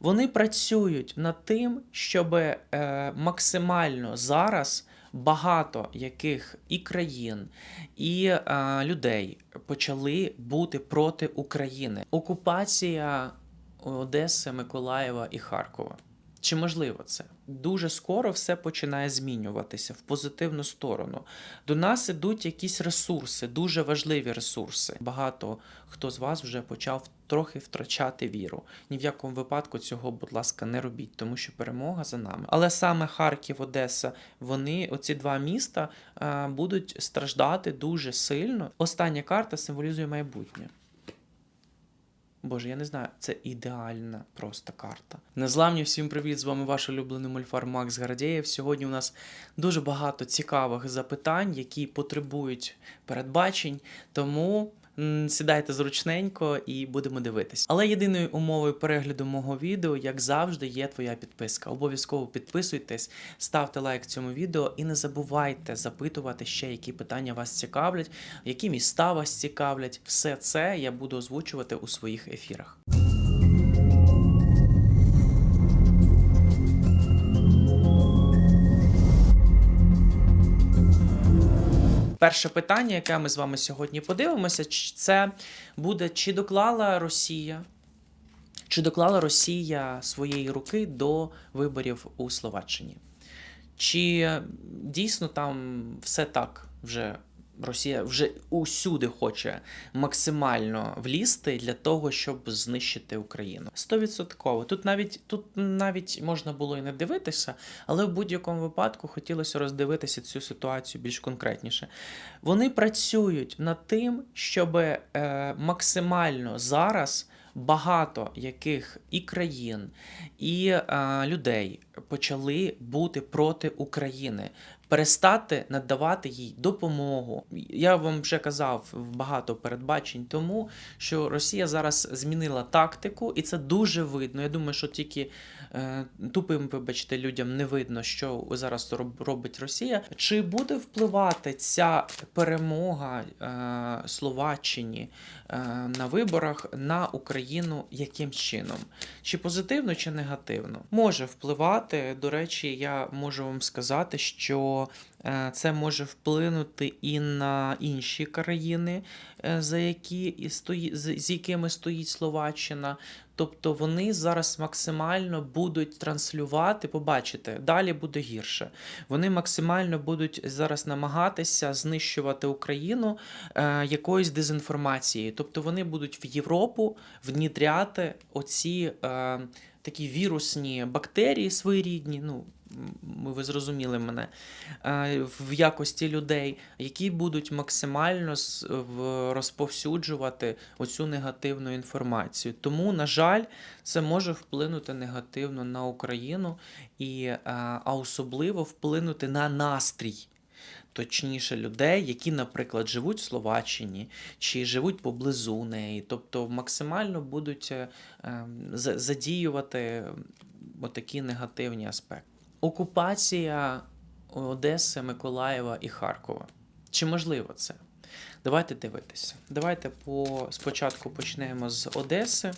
Вони працюють над тим, щоб е, максимально зараз багато яких і країн, і е, людей почали бути проти України. Окупація Одеси, Миколаєва і Харкова. Чи можливо це? Дуже скоро все починає змінюватися в позитивну сторону. До нас ідуть якісь ресурси, дуже важливі ресурси. Багато хто з вас вже почав трохи втрачати віру. Ні в якому випадку цього, будь ласка, не робіть, тому що перемога за нами. Але саме Харків, Одеса, вони, оці два міста, е, будуть страждати дуже сильно. Остання карта символізує майбутнє. Боже, я не знаю, це ідеальна просто карта. Незламні, всім привіт! З вами ваш улюблений мульфар Макс Гардєєв. Сьогодні у нас дуже багато цікавих запитань, які потребують передбачень. Тому сідайте зручненько і будемо дивитись. Але єдиною умовою перегляду мого відео, як завжди, є твоя підписка. Обов'язково підписуйтесь, ставте лайк цьому відео і не забувайте запитувати ще, які питання вас цікавлять, які міста вас цікавлять. Все це я буду озвучувати у своїх ефірах. Перше питання, яке ми з вами сьогодні подивимося, це буде чи доклала Росія, чи доклала Росія своєї руки до виборів у Словаччині? Чи дійсно там все так вже Росія вже усюди хоче максимально влізти для того, щоб знищити Україну? Стовідсотково. Тут навіть тут навіть можна було і не дивитися, але в будь-якому випадку хотілося роздивитися цю ситуацію більш конкретніше. Вони працюють над тим, щоб е, максимально зараз багато яких і країн, і е, людей почали бути проти України, перестати надавати їй допомогу. Я вам вже казав багато передбачень тому, що Росія зараз змінила тактику, і це дуже видно. Я думаю, що тільки е, тупим, вибачте, людям не видно, що зараз роб- робить Росія. Чи буде впливати ця перемога е, Словаччині е, на виборах на Україну яким чином? Чи позитивно, чи негативно? Може впливати. До речі, я можу вам сказати, що е, це може вплинути і на інші країни, е, за які стої, з, якими стоїть Словаччина. Тобто вони зараз максимально будуть транслювати, побачите, далі буде гірше. Вони максимально будуть зараз намагатися знищувати Україну е, якоюсь дезінформацією. Тобто вони будуть в Європу внідряти оці е, такі вірусні бактерії своєрідні. Ну, ви зрозуміли мене, в якості людей, які будуть максимально розповсюджувати оцю негативну інформацію. Тому, на жаль, це може вплинути негативно на Україну і а особливо вплинути на настрій. Точніше, людей, які, наприклад, живуть в Словаччині чи живуть поблизу неї, тобто максимально будуть е, ем, за- задіювати отакі негативні аспекти. Окупація Одеси, Миколаєва і Харкова. Чи можливо це? Давайте дивитися. Давайте по спочатку почнемо з Одеси.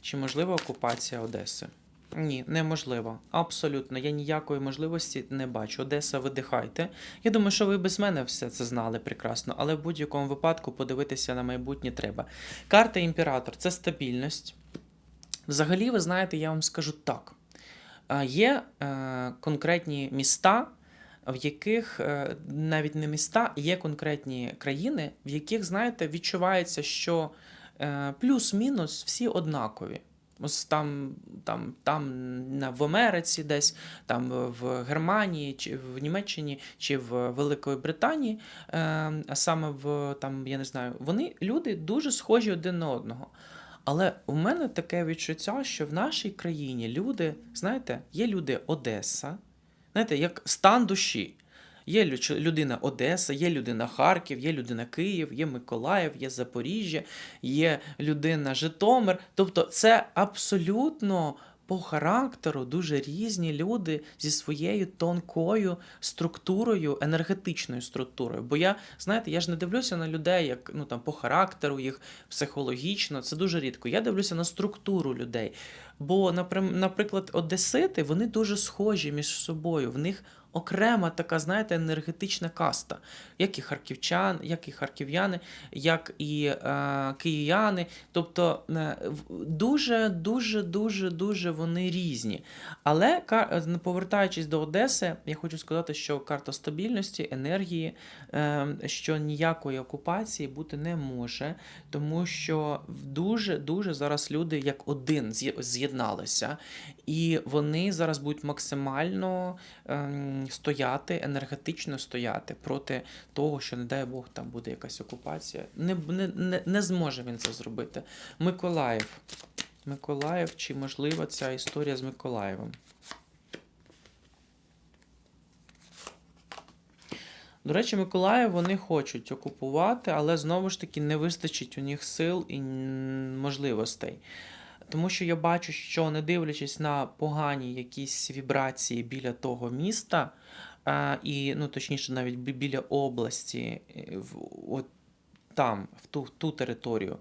Чи можлива окупація Одеси? Ні, неможливо. Абсолютно. Я ніякої можливості не бачу. Одеса, видихайте. Я думаю, що ви без мене все це знали прекрасно, але в будь-якому випадку подивитися на майбутнє треба. Карта імператор це стабільність. Взагалі, ви знаєте, я вам скажу так. Є е, конкретні міста, в яких е, навіть не міста, є конкретні країни, в яких, знаєте, відчувається, що е, плюс-мінус всі однакові. Ось там, там, там в Америці, десь там в Германії, чи в Німеччині, чи в Великої Британії, а саме в там, я не знаю, вони люди дуже схожі один на одного. Але у мене таке відчуття, що в нашій країні люди, знаєте, є люди Одеса, знаєте, як стан душі. Є людина Одеса, є людина Харків, є людина Київ, є Миколаїв, є Запоріжжя, є людина Житомир. Тобто це абсолютно по характеру дуже різні люди зі своєю тонкою структурою, енергетичною структурою. Бо я, знаєте, я ж не дивлюся на людей, як ну там по характеру їх психологічно, це дуже рідко. Я дивлюся на структуру людей. Бо, наприклад, одесити вони дуже схожі між собою. В них окрема така, знаєте, енергетична каста, як і харківчан, як і харків'яни, як і е, київ'яни. Тобто е, дуже, дуже, дуже, дуже вони різні. Але е, повертаючись до Одеси, я хочу сказати, що карта стабільності, енергії, е, що ніякої окупації бути не може, тому що дуже дуже зараз люди як один з'єдналися, і вони зараз будуть максимально ем, стояти, енергетично стояти проти того, що, не дай Бог, там буде якась окупація. Не, не, не, не зможе він це зробити. Миколаїв. Миколаїв, чи можлива ця історія з Миколаєвом? До речі, Миколаїв вони хочуть окупувати, але знову ж таки не вистачить у них сил і можливостей. Тому що я бачу, що не дивлячись на погані якісь вібрації біля того міста, е, і, ну, точніше, навіть біля області, е, в- от там, в ту, ту територію,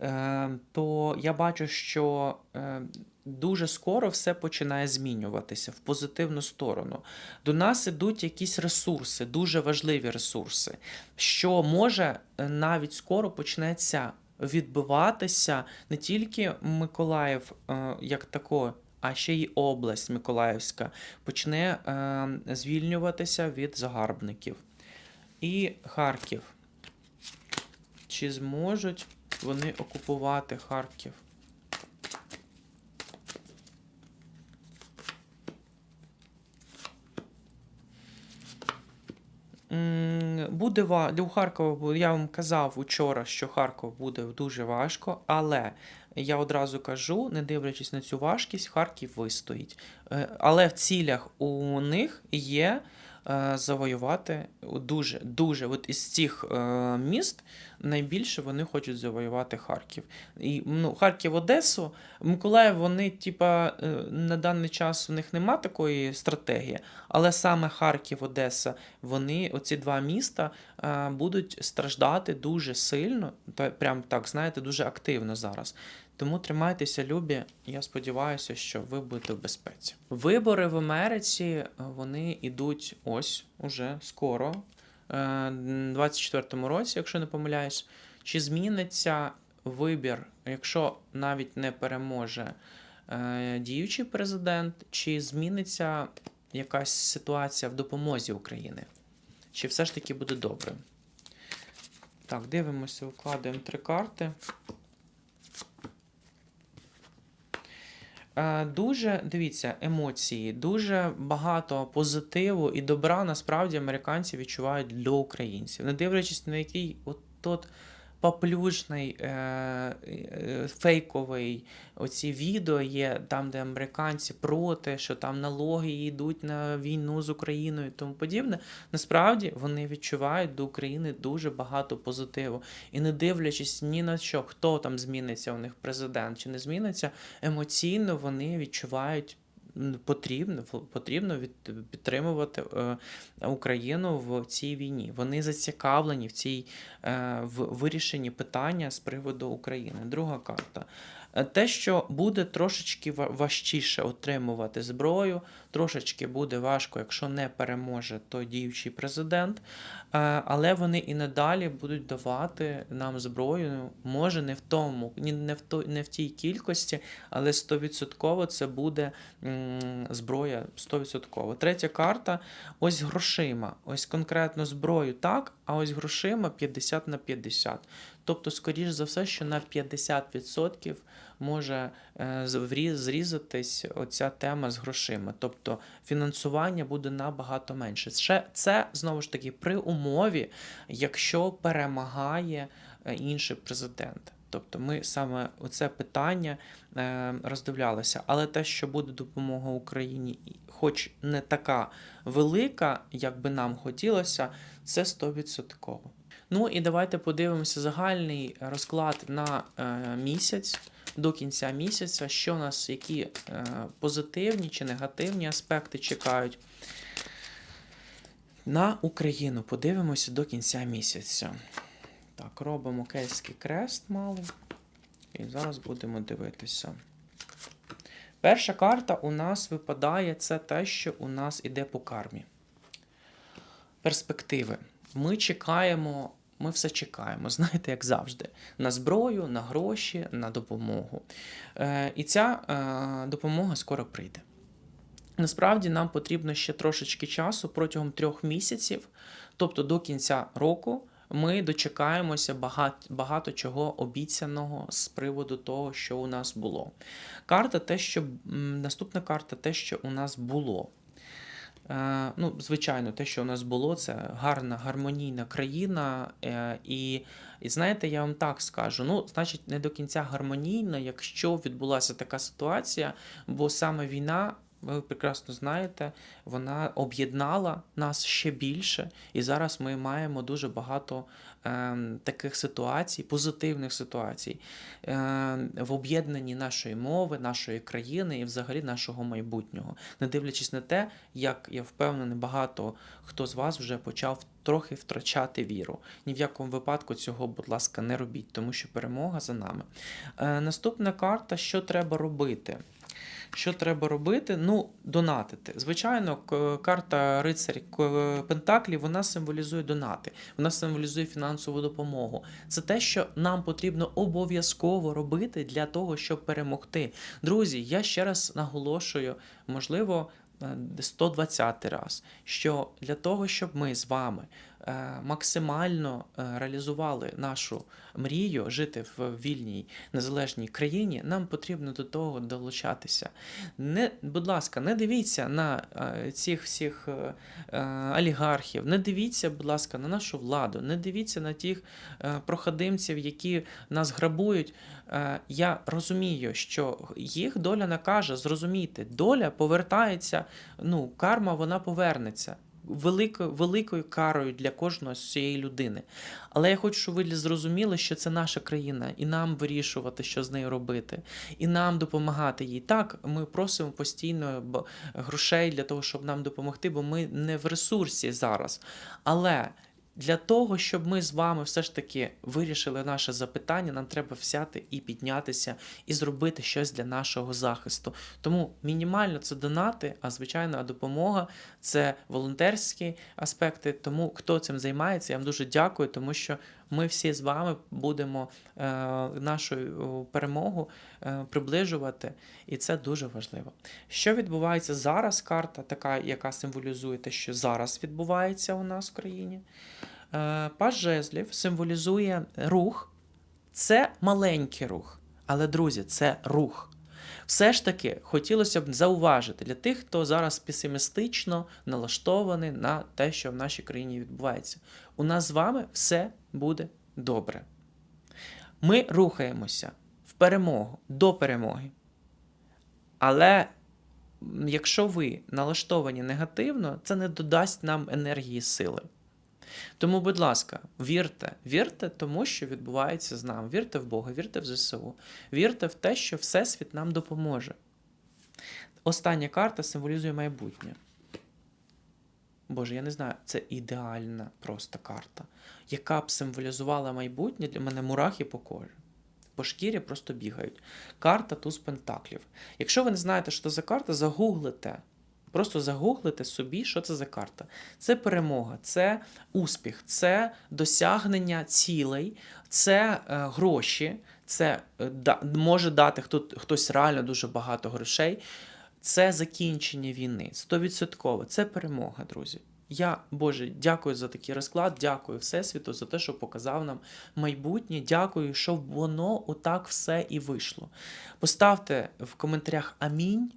е, то я бачу, що е, дуже скоро все починає змінюватися в позитивну сторону. До нас ідуть якісь ресурси, дуже важливі ресурси, що може е, навіть скоро почнеться відбиватися не тільки Миколаїв е, як тако, а ще й область Миколаївська почне е, звільнюватися від загарбників. І Харків. Чи зможуть вони окупувати Харків? Буде ва- для Харкова, я вам казав учора, що Харков буде дуже важко, але я одразу кажу, не дивлячись на цю важкість, Харків вистоїть. Е, Але в цілях у них є завоювати дуже, дуже, от із цих е, міст найбільше вони хочуть завоювати Харків. І ну, Харків, Одесу, Миколаїв, вони, типа, е, на даний час у них нема такої стратегії, але саме Харків, Одеса, вони, оці два міста, е, будуть страждати дуже сильно, прям так, знаєте, дуже активно зараз. Тому тримайтеся, любі. Я сподіваюся, що ви будете в безпеці. Вибори в Америці е, вони йдуть ось уже скоро, е, 24-му році, якщо не помиляюсь. Чи зміниться вибір, якщо навіть не переможе е, діючий президент, чи зміниться якась ситуація в допомозі України? Чи все ж таки буде добре? Так, дивимося, викладаємо три карти. Дуже дивіться, емоції, дуже багато позитиву і добра насправді американці відчувають для українців, не дивлячись на який от тот поплюжний, е, е, фейковий оці відео є там, де американці проти, що там налоги йдуть на війну з Україною і тому подібне. Насправді вони відчувають до України дуже багато позитиву. І не дивлячись ні на що, хто там зміниться у них президент чи не зміниться, емоційно вони відчувають. Потрібно потрібно від, підтримувати е, Україну в цій війні. Вони зацікавлені в цій е, в вирішенні питання з приводу України. Друга карта. Е, Те, що буде трошечки ва- важчіше отримувати зброю, трошечки буде важко, якщо не переможе той діючий президент. Е, Але вони і надалі будуть давати нам зброю. Може, не в тому, ні- не в той, не в тій кількості, але 100% це буде зброя 100%. Третя карта ось грошима. Ось конкретно зброю так, а ось грошима 50 на 50. Тобто, скоріш за все, що на 50% може е, зрізатись оця тема з грошима. Тобто фінансування буде набагато менше. Це, це знову ж таки при умові, якщо перемагає е, інший президент. Тобто ми саме оце питання е, роздивлялися. Але те, що буде допомога Україні, хоч не така велика, як би нам хотілося, це 100%. Ну і давайте подивимося загальний розклад на місяць. До кінця місяця, що нас, які е, позитивні чи негативні аспекти чекають на Україну. Подивимося до кінця місяця. Так, робимо кельтський крест малий. І зараз будемо дивитися. Перша карта у нас випадає це те, що у нас іде по кармі. Перспективи. Ми чекаємо, ми все чекаємо, знаєте, як завжди, на зброю, на гроші, на допомогу. Е, і ця е, допомога скоро прийде. Насправді нам потрібно ще трошечки часу протягом трьох місяців, тобто до кінця року. Ми дочекаємося багато, багато чого обіцяного з приводу того, що у нас було. Карта, те, що наступна карта, те, що у нас було. Е, ну, звичайно, те, що у нас було, це гарна, гармонійна країна. Е, і, і знаєте, я вам так скажу: ну, значить, не до кінця гармонійна, якщо відбулася така ситуація, бо саме війна. Ви прекрасно знаєте, вона об'єднала нас ще більше, і зараз ми маємо дуже багато ем, таких ситуацій, позитивних ситуацій ем, в об'єднанні нашої мови, нашої країни і взагалі нашого майбутнього, не дивлячись на те, як я впевнений, багато хто з вас вже почав трохи втрачати віру. Ні в якому випадку цього, будь ласка, не робіть, тому що перемога за нами. Е, наступна карта: що треба робити? Що треба робити? Ну, донатити. Звичайно, карта рицарь Пентаклів вона символізує донати, вона символізує фінансову допомогу. Це те, що нам потрібно обов'язково робити для того, щоб перемогти. Друзі, я ще раз наголошую, можливо, 120 раз, що для того, щоб ми з вами е, максимально е, реалізували нашу мрію жити в вільній незалежній країні, нам потрібно до того долучатися. Не, будь ласка, не дивіться на е, цих всіх е, е, олігархів, не дивіться, будь ласка, на нашу владу, не дивіться на тих е, проходимців, які нас грабують. Е, я розумію, що їх доля накаже, зрозумійте, доля повертається, ну, карма вона повернеться. Великою, великою карою для кожного з цієї людини. Але я хочу, щоб ви зрозуміли, що це наша країна, і нам вирішувати, що з нею робити, і нам допомагати їй. Так, ми просимо постійно грошей для того, щоб нам допомогти, бо ми не в ресурсі зараз. Але для того, щоб ми з вами все ж таки вирішили наше запитання, нам треба взяти і піднятися, і зробити щось для нашого захисту. Тому мінімально це донати, а звичайно, допомога це волонтерські аспекти. Тому хто цим займається, я вам дуже дякую, тому що ми всі з вами будемо е, нашу е, перемогу е, приближувати, і це дуже важливо. Що відбувається зараз? Карта, така, яка символізує те, що зараз відбувається у нас в країні. Паж жезлів символізує рух. Це маленький рух, але, друзі, це рух. Все ж таки хотілося б зауважити для тих, хто зараз песимістично налаштований на те, що в нашій країні відбувається. У нас з вами все буде добре. Ми рухаємося в перемогу до перемоги. Але якщо ви налаштовані негативно, це не додасть нам енергії сили. Тому, будь ласка, вірте, вірте тому, що відбувається з нами. Вірте в Бога, вірте в ЗСУ, вірте в те, що Всесвіт нам допоможе. Остання карта символізує майбутнє. Боже, я не знаю, це ідеальна просто карта, яка б символізувала майбутнє для мене мурахи по кожі. По шкірі просто бігають. Карта туз пентаклів. Якщо ви не знаєте, що це за карта, загуглите. Просто загуглите собі, що це за карта. Це перемога, це успіх, це досягнення цілей, це е, гроші, це е, може дати хто, хтось реально дуже багато грошей. Це закінчення війни. Стовідсотково. Це перемога, друзі. Я, Боже, дякую за такий розклад, дякую Всесвіту за те, що показав нам майбутнє. Дякую, що воно отак все і вийшло. Поставте в коментарях амінь.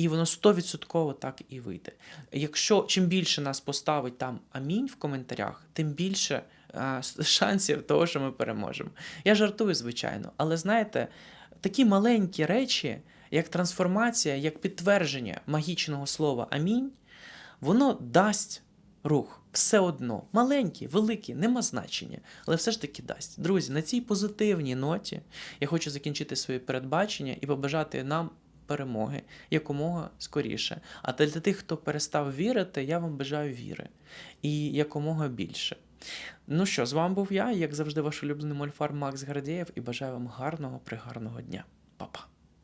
І воно 100% так і вийде. Якщо чим більше нас поставить там амінь в коментарях, тим більше е, шансів того, що ми переможемо. Я жартую, звичайно, але знаєте, такі маленькі речі, як трансформація, як підтвердження магічного слова амінь, воно дасть рух. Все одно. Маленький, великий, нема значення, але все ж таки дасть. Друзі, на цій позитивній ноті я хочу закінчити своє передбачення і побажати нам перемоги якомога скоріше. А для тих, хто перестав вірити, я вам бажаю віри і якомога більше. Ну що, з вами був я, як завжди, ваш улюблений мольфар Макс Гардієв, і бажаю вам гарного пригарного дня. Па-па.